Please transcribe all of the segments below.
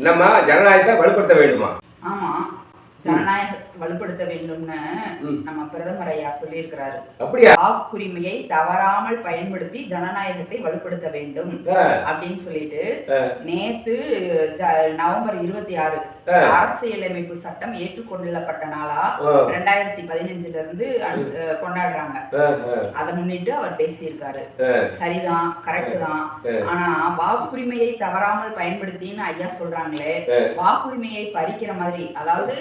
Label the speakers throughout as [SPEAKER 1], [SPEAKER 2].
[SPEAKER 1] நம்ம ஜனநாயகத்தை வலுப்படுத்த வேண்டுமா?
[SPEAKER 2] ஆமா. ஜனநாயக வலுப்படுத்த வேண்டும்னு. நம்ம பிரதமர் ஐயா சொல்லியிருக்கிறாரு.
[SPEAKER 1] அப்படியா?
[SPEAKER 2] வாக்குரிமையை தவறாமல் பயன்படுத்தி ஜனநாயகத்தை வலுப்படுத்த வேண்டும் அப்படின்னு சொல்லிட்டு. நேத்து நவம்பர் இருபத்தி ஆறு. அரசியலமைப்பு சட்டம் ஏற்றுக்கொள்ளப்பட்ட நாளா ரெண்டாயிரத்தி பதினஞ்சுல இருந்து கொண்டாடுறாங்க. அதை முன்னிட்டு அவர் பேசியிருக்காரு. சரிதான் கரெக்ட் தான். ஆனா வாக்குரிமையை தவறாமல் பயன்படுத்தின்னு ஐயா சொல்றாங்களே. வாக்குரிமையை பறிக்கிற மாதிரி அதாவது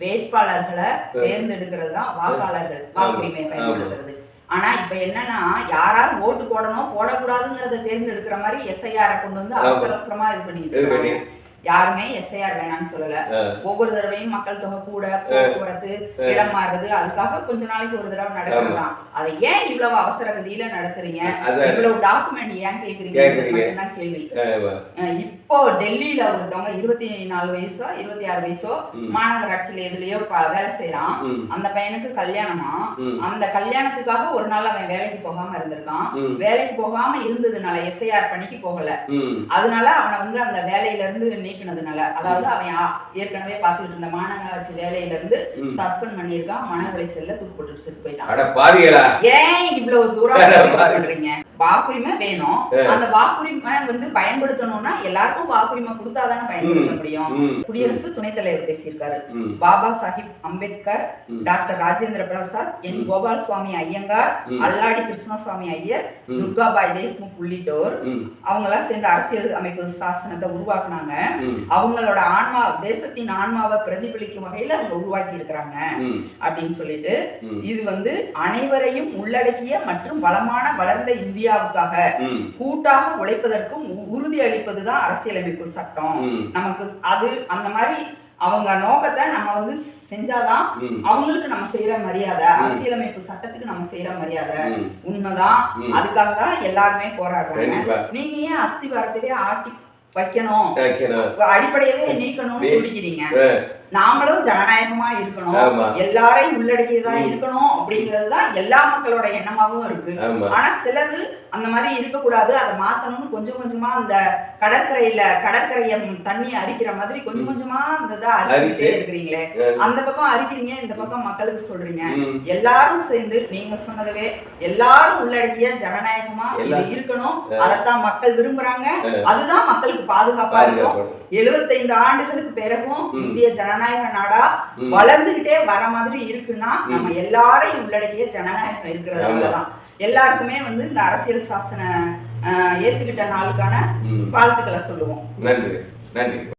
[SPEAKER 2] வேட்பாளர்களை தேர்ந்தெடுக்கிறது தான் வாக்காளர்கள் வாக்குரிமையை
[SPEAKER 1] ஆமா.
[SPEAKER 2] பயன்படுத்துறது ஆனா இப்ப என்னன்னா யாரார் ஓட்டு போடணும் போடக்கூடாதுங்கிறத தேர்ந்தெடுக்கிற மாதிரி எஸ்ஐஆர் கொண்டு வந்து அவசர அவசரமா இது பண்ணிட்டு. இருக்காங்க. யாருமே எஸ்ஐஆர் வேணாம்னு சொல்லல. ஒவ்வொரு தடவையும் மக்கள் தொகை கூட போக்குவரத்து இடம் மாறுறது அதுக்காக கொஞ்ச நாளைக்கு ஒரு தடவை நடக்கிறதுதான் அதை ஏன் இவ்வளவு அவசர கதியில நடத்துறீங்க. இவ்வளவு டாக்குமெண்ட் ஏன் கேக்குறீங்க? கேள்வி. இப்போ டெல்லியில ஒருத்தவங்க இருபத்தி நாலு வயசோ இருபத்தி ஆறு வயசோ. மாநகராட்சியில எதுலயோ வேலை செய்யறான் அந்த பையனுக்கு கல்யாணமா? அந்த கல்யாணத்துக்காக ஒரு நாள் அவன் வேலைக்கு போகாம இருந்திருக்கான். வேலைக்கு போகாம இருந்ததுனால எஸ்ஐஆர் பணிக்கு போகல. அதனால அவனை வந்து அந்த வேலையில இருந்து நீக்கினதுனால. அதாவது அவன் ஏற்கனவே பார்த்துட்டு இருந்த மாநகராட்சி வேலையில இருந்து. சஸ்பெண்ட் பண்ணியிருக்கான். மன உளைச்சல்ல தூக்கு போட்டு செத்து போயிட்டான். ஏன் இவ்வளவு தூரம். பண்றீங்க? வாக்குரிமை வேணும். அந்த வாக்குரிமை வந்து பயன்படுத்தணும்னா எல்லாருக்கும் வாக்குரிமை கொடுத்தாதானே பயன்படுத்த முடியும். குடியரசு துணைத் தலைவர் பேசியிருக்காரு. Baba Sahib Ambedkar. Doctor Rajendra Prasad N. Gopal சுவாமி ஐயங்கார். அல்லாடி கிருஷ்ணசுவாமி ஐயர். துர்காபாய் தேஷ்முக் உள்ளிட்டோர்.
[SPEAKER 1] ம்,
[SPEAKER 2] அவங்கெல்லாம் சேர்ந்து அரசியல் அமைப்பு சாசனத்தை உருவாக்குனாங்க. அவங்களோட ஆன்மா தேசத்தின் ஆன்மாவை பிரதிபலிக்கும் வகையில அவங்க உருவாக்கி இருக்கிறாங்க. அப்படின்னு சொல்லிட்டு இது வந்து அனைவரையும் உள்ளடக்கிய மற்றும் வளமான வளர்ந்த இந்தியாவுக்காக கூட்டாக உழைப்பதற்கும் உறுதி அளிப்பதுதான் அரசியலமைப்பு சட்டம். நமக்கு அது அந்த மாதிரி அவங்க நோக்கத்தை நம்ம வந்து செஞ்சாதான் அவங்களுக்கு நம்ம செய்யற மரியாதை. அரசியலமைப்பு சட்டத்துக்கு நம்ம செய்யற மரியாதை. உண்மைதான். அதுக்காக தான் எல்லாருமே போராடுறாங்க. நீங்க ஏன் அஸ்திவாரத்தையே ஆட்டி வைக்கணும். அடிப்படையவே நீக்கணும்னு
[SPEAKER 1] ஆ,
[SPEAKER 2] நாமளும் ஜனநாயகமா இருக்கணும். எல்லாரையும் உள்ளடக்கியதா. இருக்கணும் அப்படிங்கிறது தான் எல்லா மக்களோட எண்ணமாவும் இருக்கு ஆனா சிலது அந்த மாதிரி இருக்கக்கூடாது அதை மாத்தணும்னு கொஞ்சம் கொஞ்சமா அந்த கடற்கரையில கடற்கரைய தண்ணி அரிக்கிற மாதிரி கொஞ்சம் கொஞ்சமா அந்த இதை அரிச்சுட்டே
[SPEAKER 1] அரிச்சு.
[SPEAKER 2] இருக்கிறீங்களே. அந்த பக்கம் அரிக்கிறீங்க இந்த பக்கம் மக்களுக்கு சொல்றீங்க எல்லாரும் சேர்ந்து நீங்க சொன்னதவே எல்லாரும் உள்ளடக்கிய ஜனநாயகமா இது இருக்கணும். அதைத்தான் மக்கள் விரும்புறாங்க. அதுதான் மக்களுக்கு பாதுகாப்பா இருக்கும். எழுபத்தைந்து ஆண்டுகளுக்கு பிறகும். இந்திய ஜனநாயக நாடா
[SPEAKER 1] ம்,
[SPEAKER 2] வளர்ந்துகிட்டே வர மாதிரி இருக்குன்னா. நம்ம எல்லாரையும் உள்ளடக்கிய ஜனநாயகம் இருக்கிறதுனாலதான் எல்லாருக்குமே வந்து இந்த அரசியல் சாசன ஆஹ், ஏத்துக்கிட்ட நாளுக்கான. வாழ்த்துக்களை சொல்லுவோம்.
[SPEAKER 1] நன்றி நன்றி.